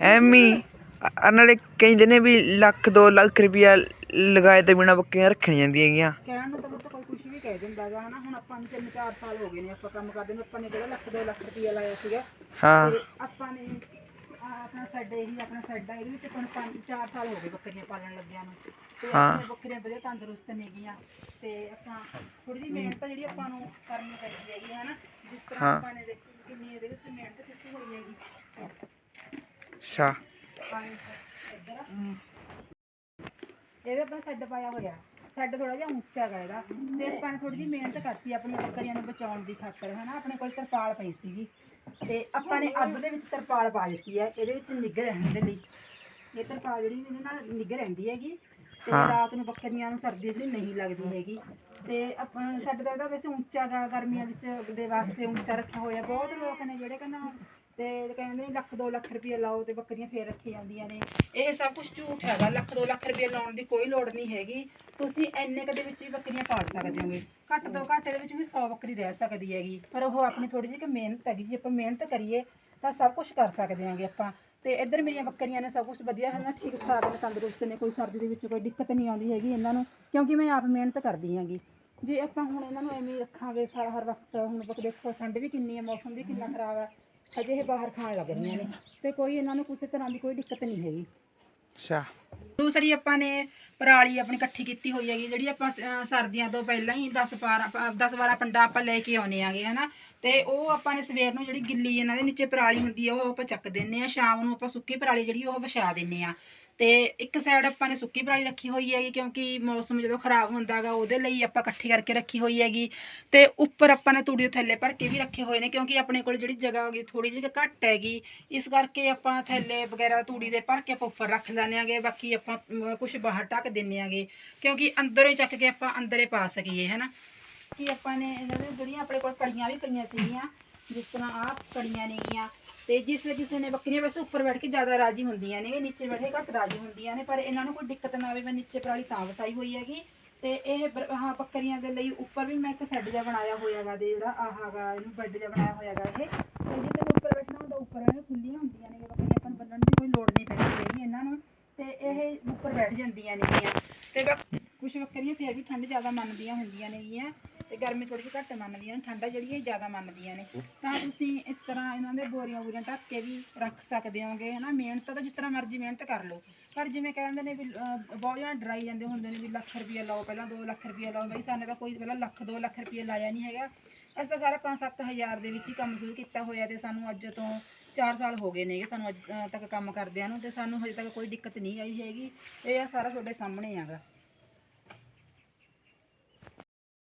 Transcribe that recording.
ਐਵੇਂ ਆ ਨਾਲੇ ਕਹਿੰਦੇ ਨੇ ਵੀ ਲੱਖ 2 ਲੱਖ ਰੁਪਇਆ ਲਗਾਏ ਤੋਂ ਬਿਨਾ ਬੱਕਰੀਆਂ ਰੱਖਣੀਆਂ ਜਾਂਦੀਆਂ ਹੈਗੀਆਂ। ਕਹਿਣ ਨੂੰ ਤਾਂ ਪੁੱਤ ਕੋਈ ਕੁਛ ਵੀ ਕਹਿ ਦਿੰਦਾ ਗਾ ਹਨਾ। ਹੁਣ ਆਪਾਂ ਨੂੰ ਤਿੰਨ ਚਾਰ ਸਾਲ ਹੋ ਗਏ ਨੇ ਆਪਾਂ ਕੰਮ ਕਰਦੇ ਨੂੰ। ਆਪਾਂ ਨੇ ਕਿਹੜਾ ਲੱਖ ਦੋ ਲੱਖ ਰੁਪਈਆ ਲਾਇਆ ਸੀਗਾ ਹਾਂ। ਤੇ ਆਪਾਂ ਨੇ ਆਹ ਆਪਣਾ ਸੈੱਡ ਇਹੀ ਆਪਣਾ ਸੈੱਡ ਆ ਇਹਦੇ ਵਿੱਚ ਆਪਾਂ ਨੂੰ ਪੰਜ ਚਾਰ ਸਾਲ ਹੋ ਗਏ ਬੱਕਰੀਆਂ ਪਾਲਣ ਲੱਗਿਆਂ ਨੂੰ। ਤੇ ਹਾਂ। ਆਪਣੀਆਂ ਬੱਕਰੀਆਂ ਵਧੀਆ ਤੰਦਰੁਸਤ ਨੇਗੀਆਂ ਤੇ ਆਪਾਂ ਥੋੜੀ ਜਿਹੀ ਮਿਹਨਤ ਜਿਹੜੀ ਆਪਾਂ ਨੂੰ ਕਰਨੀ ਪੈਂਦੀ ਹੈਗੀ ਹਨਾ। ਜਿਸ ਤਰ੍ਹਾਂ ਹਾਂ। ਆਪਾਂ ਨੇ ਦੇਖੀ ਕਿੰਨੀ ਇਹਦੇ ਵਿੱਚ ਮਿਹਨਤ ਕੀਤੀ ਹੋਈ ਹੈਗੀ। ਅੱਛਾ। ਆਪਾਂ ਇਹਦੇ ਆਪਣਾ ਸੈੱਡ ਪਾਇਆ ਹੋਇਆ। ਸੈੱਡ ਥੋੜਾ ਜਿਹਾ ਉੱਚਾ ਹੈਗਾ ਇਹਦਾ। ਤੇ ਆਪਾਂ ਥੋੜੀ ਜਿਹੀ ਮਿਹਨਤ ਕਰਤੀ ਆਪਣੀਆਂ ਬੱਕਰੀਆਂ ਨੂੰ ਬਚਾਉਣ ਦੀ ਖਾਤਰ ਹਨਾ? ਆਪਣੇ ਕੋਲ ਤਰਪਾਲ ਪਈ ਸੀਗੀ। ਤੇ ਆਪਾਂ ਨੇ ਅੱਧ ਦੇ ਵਿੱਚ ਤਰਪਾਲ ਪਾ ਦਿੱਤੀ ਹੈ। ਇਹਦੇ ਵਿੱਚ ਨਿੱਘ ਰਹਿਣ ਦੇ ਲਈ। ਇਹ ਤਰਪਾਲ ਜਿਹੜੀ ਇਹਦੇ ਨਾਲ ਨਿੱਘ ਰਹਿੰਦੀ ਹੈਗੀ। ਤੇ। ਰਾਤ ਨੂੰ ਬੱਕਰੀਆਂ ਨੂੰ ਸਰਦੀ ਜਿਹੜੀ ਨਹੀਂ ਲੱਗਦੀ ਹੈਗੀ। ਤੇ ਆਪਾਂ ਸਾਡੇ ਦਾ ਇਹਦਾ ਵੈਸੇ ਉੱਚਾ ਗਾ ਗਰਮੀਆਂ ਵਿੱਚ ਦੇ ਵਾਸਤੇ ਉੱਚਾ ਰੱਖਿਆ ਹੋਇਆ। ਬਹੁਤ ਲੋਕ ਨੇ ਜਿਹੜੇ ਕਹਿੰਦਾ ਤੇ ਕਹਿੰਦੇ ਲੱਖ 2 ਲੱਖ ਰੁਪਏ ਲਾਓ ਤੇ ਬੱਕਰੀਆਂ ਫੇਰ ਰੱਖੀ ਜਾਂਦੀਆਂ ਨੇ। ਇਹ ਸਭ ਕੁਝ ਝੂਠ ਹੈਗਾ, ਲੱਖ 2 ਲੱਖ ਰੁਪਏ ਲਾਉਣ ਦੀ ਕੋਈ ਲੋੜ ਨਹੀਂ ਹੈਗੀ। ਤੁਸੀਂ ਇੰਨੇ ਕੁ ਦੇ ਵਿੱਚ ਵੀ ਬੱਕਰੀਆਂ ਪਾਲ ਸਕਦੇ ਹੋਗੇ। ਘੱਟ ਤੋਂ ਘੱਟ ਇਹਦੇ ਵਿੱਚ ਵੀ 100 ਬੱਕਰੀ ਰਹਿ ਸਕਦੀ ਹੈਗੀ। ਪਰ ਉਹ ਆਪਣੀ ਥੋੜੀ ਜਿਹੀ ਕਿ ਮਿਹਨਤ ਹੈਗੀ, ਜੇ ਆਪਾਂ ਮਿਹਨਤ ਕਰੀਏ ਤਾਂ ਸਭ ਕੁਝ ਕਰ ਸਕਦੇ ਹਾਂਗੇ ਆਪਾਂ। ਤੇ ਇੱਧਰ ਮੇਰੀਆਂ ਬੱਕਰੀਆਂ ਨੇ ਸਭ ਕੁਝ ਵਧੀਆ ਹੈ ਨਾ ਠੀਕ ਠਾਕ ਨੇ, ਤੰਦਰੁਸਤ ਨੇ, ਕੋਈ ਸਰਦੀ ਦੇ ਵਿੱਚ ਕੋਈ ਦਿੱਕਤ ਨਹੀਂ ਆਉਂਦੀ ਹੈਗੀ ਇਹਨਾਂ ਨੂੰ, ਕਿਉਂਕਿ ਮੈਂ ਆਪ ਮਿਹਨਤ ਕਰਦੀ ਹਾਂਗੀ। ਜੇ ਆਪਾਂ ਹੁਣ ਇਹਨਾਂ ਨੂੰ ਐਵੇਂ ਹੀ ਰੱਖਾਂਗੇ ਸਾਰਾ ਹਰ ਵਕਤ, ਹੁਣ ਬਕ ਦੇਖੋ ਠੰਡ ਵੀ ਕਿੰਨੀ ਹੈ, ਮੌਸਮ ਵੀ ਕਿੰਨਾ ਖਰਾਬ ਹੈ। ਹਜੇ ਇਹ ਬਾਹਰ ਖਾਣ ਲੱਗ ਰਹੀਆਂ ਨੇ ਤੇ ਕੋਈ ਇਹਨਾਂ ਨੂੰ ਕਿਸੇ ਤਰ੍ਹਾਂ ਦੀ ਕੋਈ ਦਿੱਕਤ ਨਹੀਂ ਹੈਗੀ। ਅੱਛਾ। ਦੂਸਰੀ ਆਪਾਂ ਨੇ ਪਰਾਲੀ ਆਪਣੀ ਇਕੱਠੀ ਕੀਤੀ ਹੋਈ ਹੈਗੀ, ਜਿਹੜੀ ਆਪਾਂ ਸਰਦੀਆਂ ਤੋਂ ਪਹਿਲਾਂ ਹੀ 10 12 10 12 ਪੰਡਾ ਆਪਾਂ ਲੈ ਕੇ ਆਉਨੇ ਆਗੇ ਹਨਾ? ਤੇ ਉਹ ਆਪਾਂ ਨੇ ਸਵੇਰ ਨੂੰ ਜਿਹੜੀ ਗਿੱਲੀ ਇਹਨਾਂ ਦੇ ਨੀਚੇ ਪਰਾਲੀ ਹੁੰਦੀ ਆ, ਉਹ ਆਪਾਂ ਚੱਕ ਦਿੰਨੇ ਆ, ਸ਼ਾਮ ਨੂੰ ਆਪਾਂ ਸੁੱਕੀ ਪਰਾਲੀ ਜਿਹੜੀ ਉਹ ਵਿਛਾ ਦਿੰਨੇ ਆ। ਤੇ ਇੱਕ ਸਾਈਡ ਆਪਾਂ ਨੇ ਸੁੱਕੀ ਪਰਾਲੀ ਰੱਖੀ ਹੋਈ ਹੈਗੀ, ਕਿਉਂਕਿ ਮੌਸਮ ਜਦੋਂ ਖਰਾਬ ਹੁੰਦਾਗਾ ਉਹਦੇ ਲਈ ਆਪਾਂ ਇਕੱਠੀ ਕਰਕੇ ਰੱਖੀ ਹੋਈ ਹੈਗੀ। ਤੇ ਉੱਪਰ ਆਪਾਂ ਨੇ ਤੂੜੀ ਦੇ ਥੱਲੇ ਭਰ ਕੇ ਵੀ ਰੱਖੇ ਹੋਏ ਨੇ, ਕਿਉਂਕਿ ਆਪਣੇ ਕੋਲ ਜਿਹੜੀ ਜਗ੍ਹਾ ਹੈਗੀ ਥੋੜੀ ਜਿਹੀ ਘੱਟ ਹੈਗੀ। ਇਸ ਕਰਕੇ ਆਪਾਂ ਥੱਲੇ ਵਗੈਰਾ ਤੂੜੀ ਦੇ ਭਰ ਕੇ ਆਪਾਂ ਉੱਪਰ ਰੱਖ ਲੈਂਦੇ ਆਂਗੇ ਬਾਕੀ ਆਪਾਂ ਕੁਝ ਬਾਹਰ ਢੱਕ ਦਿੰਨੇ ਆਂਗੇ। ਕਿਉਂਕਿ ਅੰਦਰੋਂ ਹੀ ਚੱਕ ਕੇ ਆਪਾਂ ਅੰਦਰੇ ਪਾ ਸਕੀਏ, ਹੈਨਾ? ਕਿ ਆਪਾਂ ਨੇ ਇਹਨਾਂ ਦੇ ਜਿਹੜੀਆਂ ਆਪਣੇ ਕੋਲ ਕੜੀਆਂ ਵੀ ਪਈਆਂ ਸੀਗੀਆਂ, ਜਿਸ ਤਰ੍ਹਾਂ ਆਹ ਕੜੀਆਂ ਨੇਗੀਆਂ। ਤੇ ਜਿਸ ਕਿਸੇ ਨੇ ਬੱਕਰੀਆਂ, ਵੈਸੇ ਉੱਪਰ ਬੈਠ ਕੇ ਜ਼ਿਆਦਾ ਰਾਜੀ ਹੁੰਦੀਆਂ ਨੇ, ਨੀਚੇ ਬੈਠ ਕੇ ਘੱਟ ਰਾਜੀ ਹੁੰਦੀਆਂ ਨੇ, ਪਰ ਇਹਨਾਂ ਨੂੰ ਕੋਈ ਦਿੱਕਤ ਨਾ ਆਵੇ, ਮੈਂ ਨੀਚੇ ਪਰਾਲੀ ਤਾਂ ਵਸਾਈ ਹੋਈ ਹੈਗੀ। ਤੇ ਇਹ ਬ- ਹਾਂ ਬੱਕਰੀਆਂ ਦੇ ਲਈ ਉੱਪਰ ਵੀ ਮੈਂ ਇੱਕ ਸੈੱਡ ਜਿਹਾ ਬਣਾਇਆ ਹੋਇਆਗਾ ਦੇ ਜਿਹੜਾ ਆਹ ਹੈਗਾ, ਇਹਨੂੰ ਬੈੱਡ ਜਿਹਾ ਬਣਾਇਆ ਹੋਇਆਗਾ ਇਹ ਤੇ ਜਿੱਥੇ ਉੱਪਰ ਬੈਠਣਾ ਹੁੰਦਾ ਉੱਪਰ ਇਹ ਖੁੱਲੀਆਂ ਹੁੰਦੀਆਂ ਨੇ ਬੱਕਰੀਆਂ ਆਪਾਂ ਨੂੰ ਬੰਨਣ ਦੀ ਕੋਈ ਲੋੜ ਨਹੀਂ ਪੈਂਦੀ ਹੈਗੀ ਇਹਨਾਂ ਨੂੰ ਤੇ ਇਹ ਉੱਪਰ ਬੈਠ ਜਾਂਦੀਆਂ ਨੇਗੀਆਂ। ਤੇ ਕੁਝ ਬੱਕਰੀਆਂ ਫਿਰ ਵੀ ਠੰਡ ਜ਼ਿਆਦਾ ਮੰਨਦੀਆਂ ਹੁੰਦੀਆਂ ਨੇਗੀਆਂ। ਤੇ ਗਰਮੀ ਥੋੜੀ ਜਿਹੀ ਘੱਟ ਮੰਨਦੀਆਂ ਨੇ, ਠੰਡਾ ਜਿਹੜੀ ਇਹ ਜ਼ਿਆਦਾ ਮੰਨਦੀਆਂ ਨੇ। ਤਾਂ ਤੁਸੀਂ ਇਸ ਤਰ੍ਹਾਂ ਇਹਨਾਂ ਦੇ ਬੋਰੀਆਂ ਬੋਰੀਆਂ ਢੱਕ ਕੇ ਵੀ ਰੱਖ ਸਕਦੇ ਹੋਗੇ, ਹਨਾ? ਮਿਹਨਤ ਤਾਂ ਜਿਸ ਤਰ੍ਹਾਂ ਮਰਜ਼ੀ ਮਿਹਨਤ ਕਰ ਲਓ। ਪਰ ਜਿਵੇਂ ਕਹਿੰਦੇ ਨੇ ਵੀ ਬਹੁਤ ਜਣਾ ਡਰਾਈ ਜਾਂਦੇ ਹੁੰਦੇ ਨੇ ਵੀ ਲੱਖ ਰੁਪਈਆ ਲਾਓ, ਪਹਿਲਾਂ 2 ਲੱਖ ਰੁਪਈਆ ਲਾਓ। ਬਈ ਸਾਨੇ ਤਾਂ ਕੋਈ ਪਹਿਲਾਂ ਲੱਖ 2 ਲੱਖ ਰੁਪਈਆ ਲਾਇਆ ਨਹੀਂ ਹੈਗਾ। ਅਸੀਂ ਤਾਂ ਸਾਰਾ 5-7 ਹਜ਼ਾਰ ਦੇ ਵਿੱਚ ਹੀ ਕੰਮ ਸ਼ੁਰੂ ਕੀਤਾ ਹੋਇਆ ਤੇ ਸਾਨੂੰ ਅੱਜ ਤੋਂ 4 ਸਾਲ ਹੋ ਗਏ ਨੇਗੇ, ਸਾਨੂੰ ਅੱਜ ਤੱਕ ਕੰਮ ਕਰਦਿਆਂ ਨੂੰ ਤੇ ਸਾਨੂੰ ਹਜੇ ਤੱਕ ਕੋਈ ਦਿੱਕਤ ਨਹੀਂ ਆਈ ਹੈਗੀ। ਇਹ ਆ ਸਾਰਾ ਤੁਹਾਡੇ ਸਾਹਮਣੇ ਆਗਾ